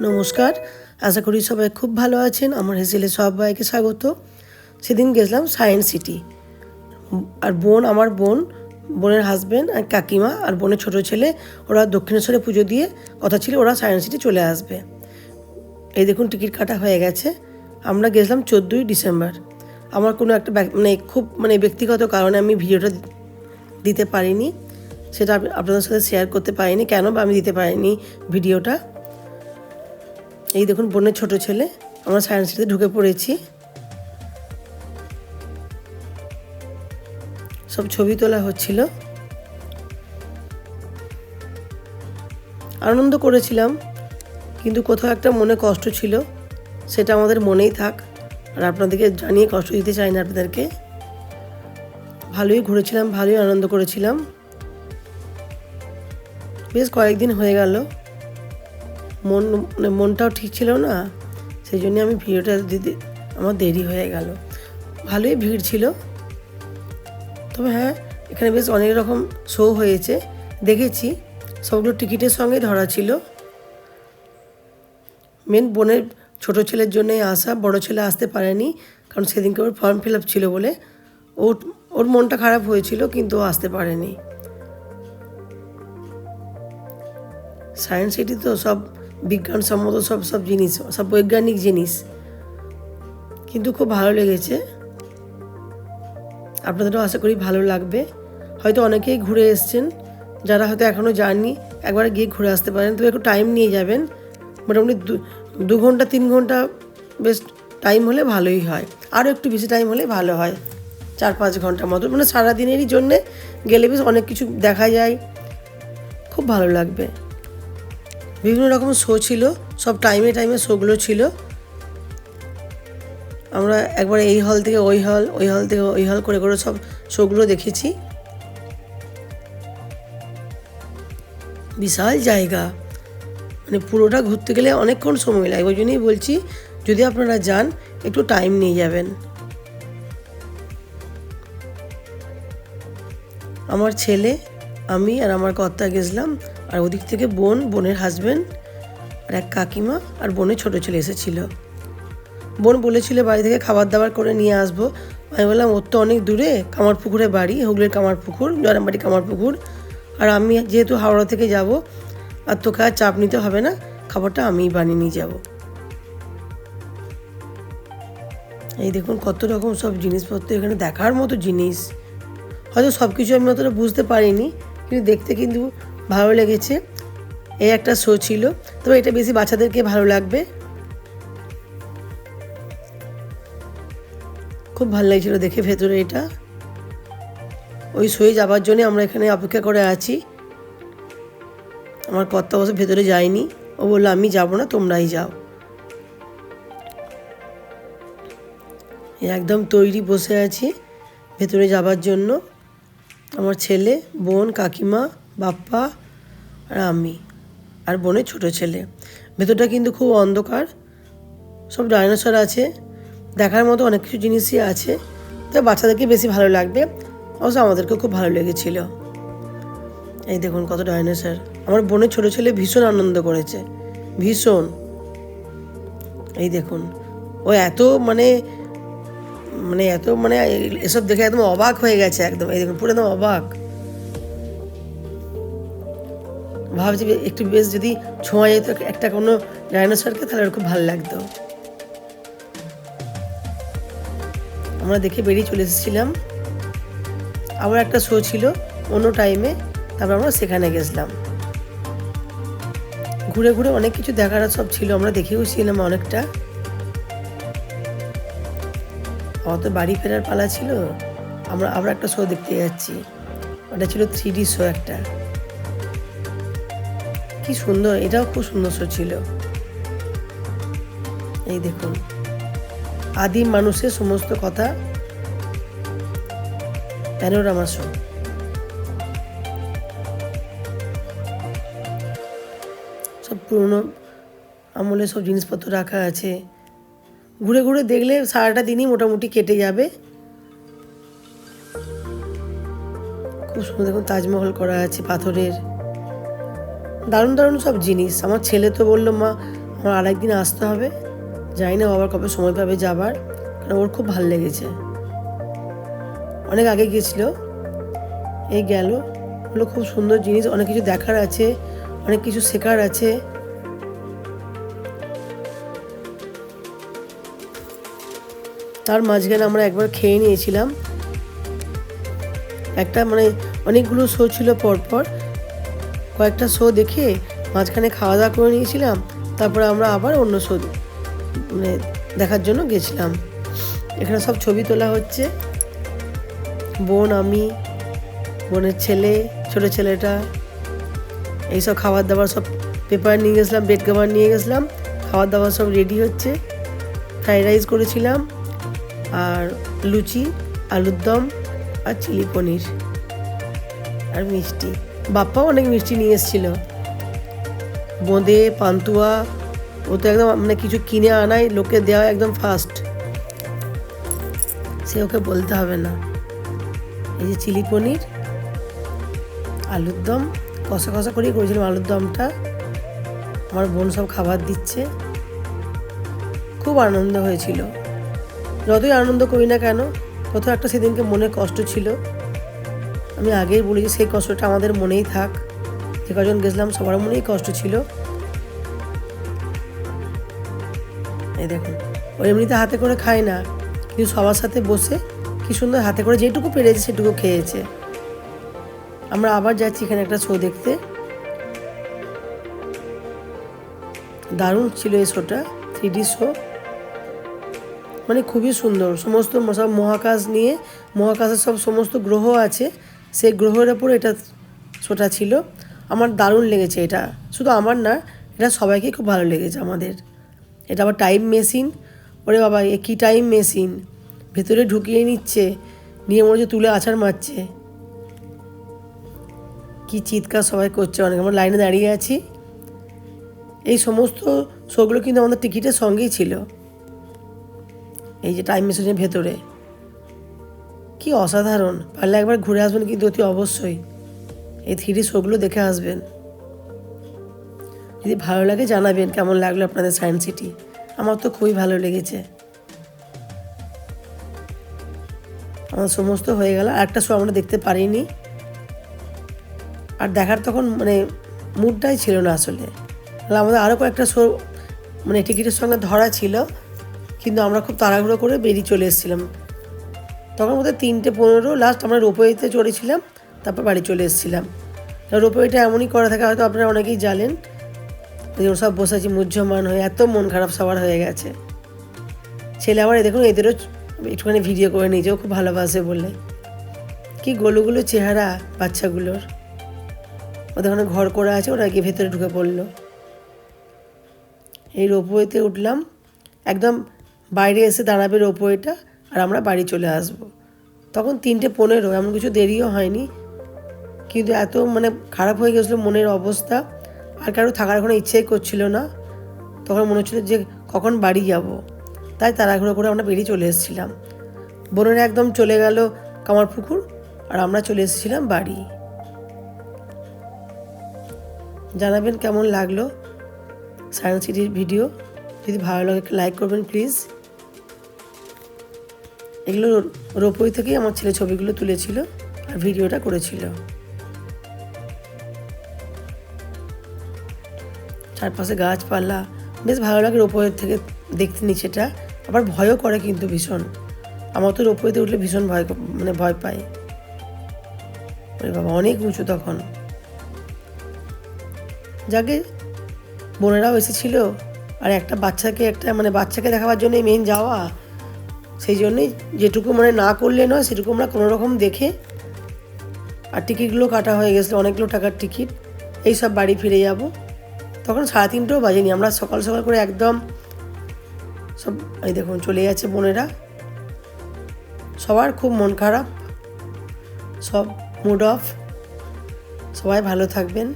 নমস্কার। আশা করি সবাই খুব ভালো আছেন। আমার হেসেলে সবাইকে স্বাগত। সেদিন গেছিলাম সায়েন্স সিটি। আর বোন, আমার বোন, বোনের হাজব্যান্ড আর কাকিমা আর বোনের ছোট ছেলে, ওরা দক্ষিণেশ্বরে পুজো দিয়ে কথা ছিল, ওরা সায়েন্স সিটি চলে আসবে। এই দেখুন, টিকিট কাটা হয়ে গেছে। আমরা গেছিলাম চোদ্দোই ডিসেম্বর। আমার কোনো একটা মানে খুব মানে ব্যক্তিগত কারণে আমি ভিডিওটা দিতে পারিনি। সেটা আপনাদের সাথে শেয়ার করতে পারিনি। কেন বা আমি দিতে পারিনি ভিডিওটা? এই দেখুন, বোনের ছোট ছেলে। আমরা সায়েন্স সিটিতে ঢুকে পড়েছি। সব ছবি তোলা হচ্ছিল। আনন্দ করেছিলাম, কিন্তু কোথাও একটা মনে কষ্ট ছিল। সেটা আমাদের মনেই থাক। আর আপনাদেরকে জানিয়ে কষ্ট দিতে চাই না আপনাদেরকে। ভালোই ঘুরেছিলাম, ভালোই আনন্দ করেছিলাম। বেশ কয়েকদিন হয়ে গেল। মন মানে মনটাও ঠিক ছিল না, সেই জন্য আমি ভিডিওটা দিতে আমার দেরি হয়ে গেল। ভালোই ভিড় ছিল। তবে হ্যাঁ এখানে বেশ অনেক রকম শো হয়েছে। দেখেছি, সবগুলো টিকিটের সঙ্গে ধরা ছিল। মেন বোনের ছোট ছেলের জন্যই আসা, বড় ছেলে আসতে পারেনি, কারণ সেদিনকে ওর ফর্ম ফিল আপ ছিল বলে। ওর ওর মনটা খারাপ হয়েছিল, কিন্তু ও আসতে পারেনি। সায়েন্স সিটি তো সব বিজ্ঞানসম্মত সব সব জিনিস, সব বৈজ্ঞানিক জিনিস। কিন্তু খুব ভালো লেগেছে। আপনাদেরও আশা করি ভালো লাগবে। হয়তো অনেকেই ঘুরে এসছেন, যারা হয়তো এখনও যাননি, একবার গিয়ে ঘুরে আসতে পারেন। তবে একটু টাইম নিয়ে যাবেন। মোটামুটি দু- দু ঘণ্টা, তিন ঘণ্টা বেশ টাইম হলে ভালোই হয়। আরও একটু বেশি টাইম হলে ভালো হয়। চার, পাঁচ ঘণ্টা মতো। মানে সারাদিনেরই জন্যে গেলে বেশ অনেক কিছু দেখা যায়। খুব ভালো লাগবে। বিভিন্ন রকম শো ছিল, সব টাইমে টাইমে শোগুলো ছিল। আমরা একবার এই হল থেকে ওই হল ওই হল থেকে ওই হল করে করে সব শোগুলো দেখেছি। বিশাল জায়গা। মানে পুরোটা ঘুরতে গেলে অনেকক্ষণ সময় লাগে, ওই জন্যই বলছি, যদি আপনারা যান, একটু টাইম নিয়ে যাবেন। আমার ছেলে, আমি আর আমার কর্তা গেছিলাম আর ওদিক থেকে বোন, বোনের হাজব্যান্ড আর এক কাকিমা আর বোনের ছোটো ছেলে এসেছিল। বোন বলেছিল, বাড়ি থেকে খাবার দাবার করে নিয়ে আসব। আমি বললাম, ওর তো অনেক দূরে কামার পুকুরে বাড়ি, হুগলির কামার পুকুর জয়রামবাড়ি কামার পুকুর আর আমি যেহেতু হাওড়া থেকে যাব, আর তোকে আর চাপ নিতে হবে না, খাবারটা আমিই বানিয়ে নিয়ে যাব। এই দেখুন, কত রকম সব জিনিসপত্র এখানে দেখার মতো জিনিস। হয়তো সব কিছু আমি অতটা বুঝতে পারিনি, কিন্তু দেখতে কিন্তু ভালো লেগেছে। এই একটা শো ছিল। তবে এটা বেশি বাচ্চাদেরকে ভালো লাগবে। খুব ভালো লাগছিল দেখে ভেতরে এটা। ওই শোয়ে যাবার জন্য আমরা এখানে অপেক্ষা করে আছি। আমার কর্তা অবশ্য ভেতরে যায়নি। ও বলল, আমি যাব না, তোমরাই যাও। একদম তৈরি বসে আছি ভেতরে যাবার জন্য। আমার ছেলে, বোন, কাকিমা বাপ্পা আর আমি আর বোনের ছোট ছেলে। ভেতরটা কিন্তু খুব অন্ধকার। সব ডাইনোসর আছে। দেখার মতো অনেক কিছু জিনিসই আছে। তো বাচ্চাদেরকে বেশি ভালো লাগবে। অবশ্য আমাদেরকেও খুব ভালো লেগেছিল। এই দেখুন কত ডাইনোসর। আমার বোনের ছোট ছেলে ভীষণ আনন্দ করেছে। ভীষণ। এই দেখুন। ও এত মানে মানে এত মানে এসব দেখে একদম অবাক হয়ে গেছে একদম। এই দেখুন, পুরো একদম অবাক। ভাবছি একটু বেশ যদি ছোঁয়া যেত, একটা কোনো ডাইনোসরকে তাহলে ওর খুব ভালো লাগতো। আমরা দেখে বেরিয়ে চলে এসেছিলাম। আবার একটা শো ছিল, অন্য টাইমে তারপর আমরা সেখানে গেছিলাম। ঘুরে ঘুরে অনেক কিছু দেখার সব ছিল, আমরা দেখেও ছিলাম অনেকটা। আমার তো বাড়ি ফেরার পালা ছিল, আমরা আবার একটা শো দেখতে যাচ্ছি। ওটা ছিল থ্রি ডি শো একটা। কি সুন্দর, এটাও খুব সুন্দর ছিল। এই দেখুন, আদিম মানুষের সমস্ত কথা প্যানোরামা শো সব পুরনো আমলে সব জিনিসপত্র রাখা আছে। ঘুরে ঘুরে দেখলে সারাটা দিনই মোটামুটি কেটে যাবে। খুব সুন্দর, দেখুন, তাজমহল করা আছে পাথরের। দারুণ দারুণ সব জিনিস। আমার ছেলে তো বলল, মা, আমার আরেকদিন আসতে হবে। জানি না বাবার কবে সময় পাবে যাবার, কারণ ওর খুব ভালো লেগেছে। অনেক আগে গিয়েছিল। এই গেল। ওগুলো খুব সুন্দর জিনিস, অনেক কিছু দেখার আছে, অনেক কিছু শেখার আছে। তার মাঝখানে আমরা একবার খেয়ে নিয়েছিলাম। একটা মানে অনেকগুলো শো ছিল পরপর। কয়েকটা শো দেখে মাঝখানে খাওয়া দাওয়া করে নিয়েছিলাম, তারপরে আমরা আবার অন্য শো মানে দেখার জন্য গেছিলাম। এখানে সব ছবি তোলা হচ্ছে। বোন, আমি, বোনের ছেলে, ছোট ছেলেটা, এইসব খাবার দাবার সব পেপার নিয়ে গেছিলাম বেড কাভার নিয়ে গেছিলাম খাবার দাবার সব রেডি হচ্ছে। ফ্রাইড রাইস করেছিলাম, আর লুচি, আলুর দম, আর চিলি পনির, আর মিষ্টি। বাপ্পাও অনেক মিষ্টি নিয়ে এসেছিল। বোঁদে, পান্তুয়া, ও তো একদম মানে কিছু কিনে আনাই লোকে দেওয়া একদম ফার্স্ট সে ওকে বলতে হবে না। এই যে চিলি পনির, আলুর দম, কষা কষা করেই করেছিলাম আলুর দমটা। আমার বোন সব খাবার দিচ্ছে। খুব আনন্দ হয়েছিল। যতই আনন্দ করি না কেন কোথাও একটা সেদিনকে মনে কষ্ট ছিল। আমি আগেই বলেছি সেই কষ্টটা আমাদের মনেই থাক। যে কজন গেছিলাম সবার মনেই কষ্ট ছিল। এই দেখুন, ও এমনিতে হাতে করে খায় না, কিন্তু সবার সাথে বসে কি সুন্দর হাতে করে যেটুকু পেরেছে, সেটুকু খেয়েছে। আমরা আবার যাচ্ছি এখানে একটা শো দেখতে। দারুণ ছিল এই শোটা থ্রি ডি শো মানে খুবই সুন্দর, সমস্ত সব মহাকাশ নিয়ে, মহাকাশের সব সমস্ত গ্রহ আছে। সেই গ্রহের ওপর এটা শোটা ছিল। আমার দারুণ লেগেছে এটা। শুধু আমার না, এটা সবাইকে খুব ভালো লেগেছে আমাদের। এটা আবার টাইম মেশিন ওরে বাবা, এ কী টাইম মেশিন ভেতরে ঢুকিয়ে নিচ্ছে, নিয়ে মনে হচ্ছে তুলে আছাড় মারছে। কি চিৎকার সবাই করছে। অনেক আমরা লাইনে দাঁড়িয়ে আছি। এই সমস্ত শোগুলো কিন্তু আমাদের টিকিটের সঙ্গেই ছিল। এই যে টাইম মেশিনের ভেতরে। কি অসাধারণ। পারলে একবার ঘুরে আসবেন কিন্তু অতি অবশ্যই। এই থ্রি শোগুলো দেখে আসবেন। যদি ভালো লাগে জানাবেন কেমন লাগল আপনাদের সায়েন্স সিটি। আমার তো খুবই ভালো লেগেছে। আমার সমস্ত হয়ে গেল। একটা শো আমরা দেখতে পারিনি। আর দেখার তখন মানে মুডটাই ছিল না আসলে। তাহলে আমাদের আরও কয়েকটা শো মানে টিকিটের সঙ্গে ধরা ছিল। কিন্তু আমরা খুব তাড়াহুড়ো করে বেরিয়ে চলে এসেছিলাম। তখন বোধ তিনটে পনেরো লাস্ট আমরা রোপওয়েতে চড়েছিলাম, তারপর বাড়ি চলে এসেছিলাম। রোপওয়েটা এমনই করা থাকে, হয়তো আপনারা অনেকেই জানেন ওরা সব বসে আছি মুহ্যমান হয়ে, এত মন খারাপ সবার হয়ে গেছে। ছেলে আবার দেখুন, এদেরও একটুখানি ভিডিও করে নিজেও খুব ভালোবাসে বলে। কি গোলুগুলো চেহারা বাচ্চাগুলোর। ওদের ওখানে ঘর করা আছে, ওরা গিয়ে ভেতরে ঢুকে পড়ল। এই রোপওয়েতে উঠলাম, একদম বাইরে এসে দাঁড়াবে রোপওয়েটা আর আমরা বাড়ি চলে আসব। তখন তিনটে পনেরো, এমন কিছু দেরিও হয়নি। কিন্তু এত মানে খারাপ হয়ে গেছিল মনের অবস্থা। আর কারও থাকার কোনো ইচ্ছেই করছিল না। তখন মনে হচ্ছিল যে কখন বাড়ি যাব। তাই তাড়াহুড়ো করে আমরা বেরিয়ে চলে এসেছিলাম। বোনেরা একদম চলে গেল কামারপুকুর আর আমরা চলে এসেছিলাম বাড়ি। জানাবেন কেমন লাগল সায়েন্স সিটির ভিডিও। যদি ভালো লাগে লাইক করবেন প্লিজ। এগুলো রোপই থেকেই আমার ছেলে ছবিগুলো তুলেছিল আর ভিডিওটা করেছিল। চারপাশে গাছপালা, বেশ ভালো লাগে রোপওয়ের থেকে দেখতে নিচেটা, আবার ভয়ও করে কিন্তু ভীষণ। আমার তো রোপওয়েতে উঠলে ভীষণ ভয় মানে ভয় পায়। ওরে বাবা, অনেক উঁচু তখন। যাকে বোনেরাও এসেছিল, আর একটা বাচ্চাকে, একটা মানে বাচ্চাকে দেখাবার জন্যই মেন যাওয়া। সেই জন্যই যেটুকু মানে না করলে নয়, সেটুকু আমরা কোনো রকম দেখে আর টিকিটগুলো কাটা হয়ে গেছিল অনেকগুলো টাকার টিকিট, এই সব বাড়ি ফিরে যাব। তখন সাড়ে তিনটেও বাজেনি, আমরা সকাল সকাল করে একদম সব, এই দেখুন, চলে যাচ্ছে বোনেরা। সবার খুব মন খারাপ, সব মুড অফ। সবাই ভালো থাকবেন।